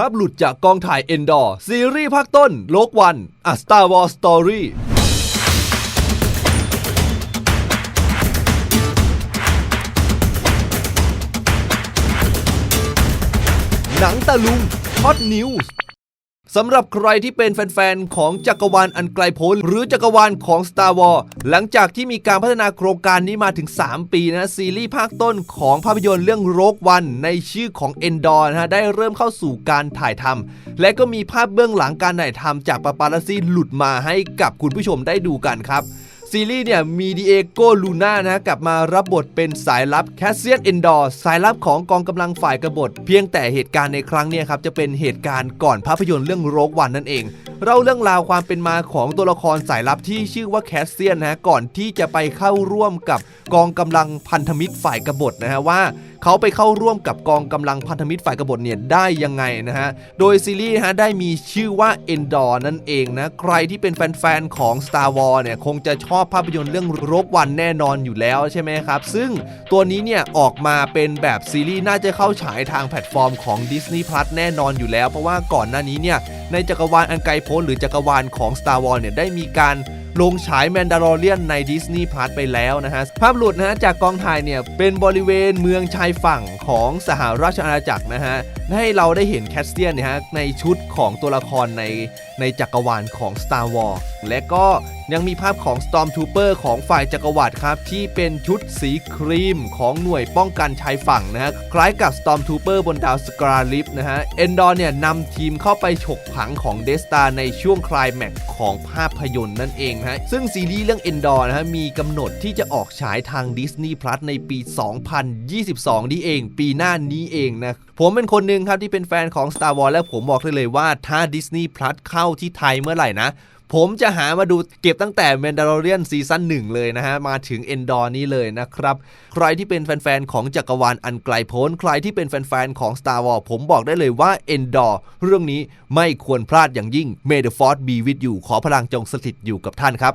ภาพหลุดจากกองถ่ายเอนดอร์ ซีรีส์ภาคต้น โลกวันอัสตาวอลสตอรี่หนังตะลุงฮอตนิวส์ สำหรับใครที่เป็นแฟนๆ ของจักรวาลอันไกลโพ้นหรือจักรวาลของ Star Wars หลังจากที่มีการพัฒนาโครงการนี้มาถึง 3 ปีนะ ซีรีส์ภาคต้นของภาพยนตร์เรื่องโรกวันในชื่อของเอนดอร์นะฮะ ได้เริ่มเข้าสู่การถ่ายทำและก็มีภาพเบื้องหลังการถ่ายทำจากปาปาราซีหลุดมาให้กับคุณผู้ชมได้ดูกันครับ ซีรีส์เนี่ยมีดิเอโกลูน่านะกลับมารับบทเป็นสายลับแคสเซียนเอนดอร์สายลับของกองกำลังฝ่ายกบฏ เพียงแต่เหตุการณ์ในครั้งนี้ครับจะเป็นเหตุการณ์ก่อนภาพยนตร์เรื่องโรกวันนั่นเองเล่าเรื่องราวความเป็นมาของตัวละครสายลับที่ชื่อว่าแคสเซียนนะฮะก่อนที่จะไปเข้าร่วมกับกองกำลังพันธมิตรฝ่ายกบฏนะฮะว่า เขาไปเข้าร่วมกับกองกำลังพันธมิตรฝ่ายกบฏเนี่ยได้ยังไงนะฮะ โดยซีรีส์ฮะได้มีชื่อว่า Endor นั่นเองนะ ใครที่เป็นแฟนๆของ Star Wars เนี่ยคงจะชอบภาพยนตร์เรื่องรบวันแน่นอนอยู่แล้วใช่ไหมครับ ซึ่งตัวนี้เนี่ยออกมาเป็นแบบซีรีส์น่าจะเข้าฉายทางแพลตฟอร์มของ Disney Plus แน่นอนอยู่แล้ว เพราะว่าก่อนหน้านี้เนี่ยในจักรวาลอันไกลโพ้นหรือจักรวาลของ Star Wars เนี่ยได้มีการ ลงฉายแมนดาร์เรียนใน Disney Plus ไปแล้วนะฮะ ภาพหลุดนะฮะจากกองถ่ายเนี่ย เป็นบริเวณเมืองชายฝั่งของสหราชอาณาจักรนะฮะ ให้เราได้เห็นแคสเตียนเนี่ยฮะในชุดของตัวละครในในจักรวาลของ Star Wars และก็ยังมีภาพของ Stormtrooper ของฝ่ายจักรวรรดิครับ ที่เป็นชุดสีครีมของหน่วยป้องกันชายฝั่งนะฮะคล้ายกับ Stormtrooper บนดาวสกราลิฟนะฮะเอนดอร์เนี่ยนำทีมเข้าไปฉกผังของเดสตาในช่วงคลายแม็กของภาพยนตร์นั่นเองนะฮะซึ่งซีรีส์เรื่อง Endor นะฮะมีกำหนดที่จะออกฉายทาง Disney Plus ในปี 2022 นี้เอง ปีหน้านี้เองนะผมเป็นคนนึงงครับที่เป็นแฟนของ Star Wars และผมบอกได้เลยว่าถ้า Disney Plus เข้าที่ไทยเมื่อไหร่นะผมจะหามาดูเก็บตั้งแต่ Mandalorian ซีซั่นหนึ่งเลยนะฮะ มาถึง Endor นี้เลยนะครับ ใครที่เป็นแฟน ๆ ของจักรวาลอันไกลโพ้น ใครที่เป็นแฟน ๆ ของ Star Wars ผมบอกได้เลยว่า Endor เรื่องนี้ไม่ควรพลาดอย่างยิ่ง May the Force be with you ขอพลังจงสถิตอยู่กับท่านครับ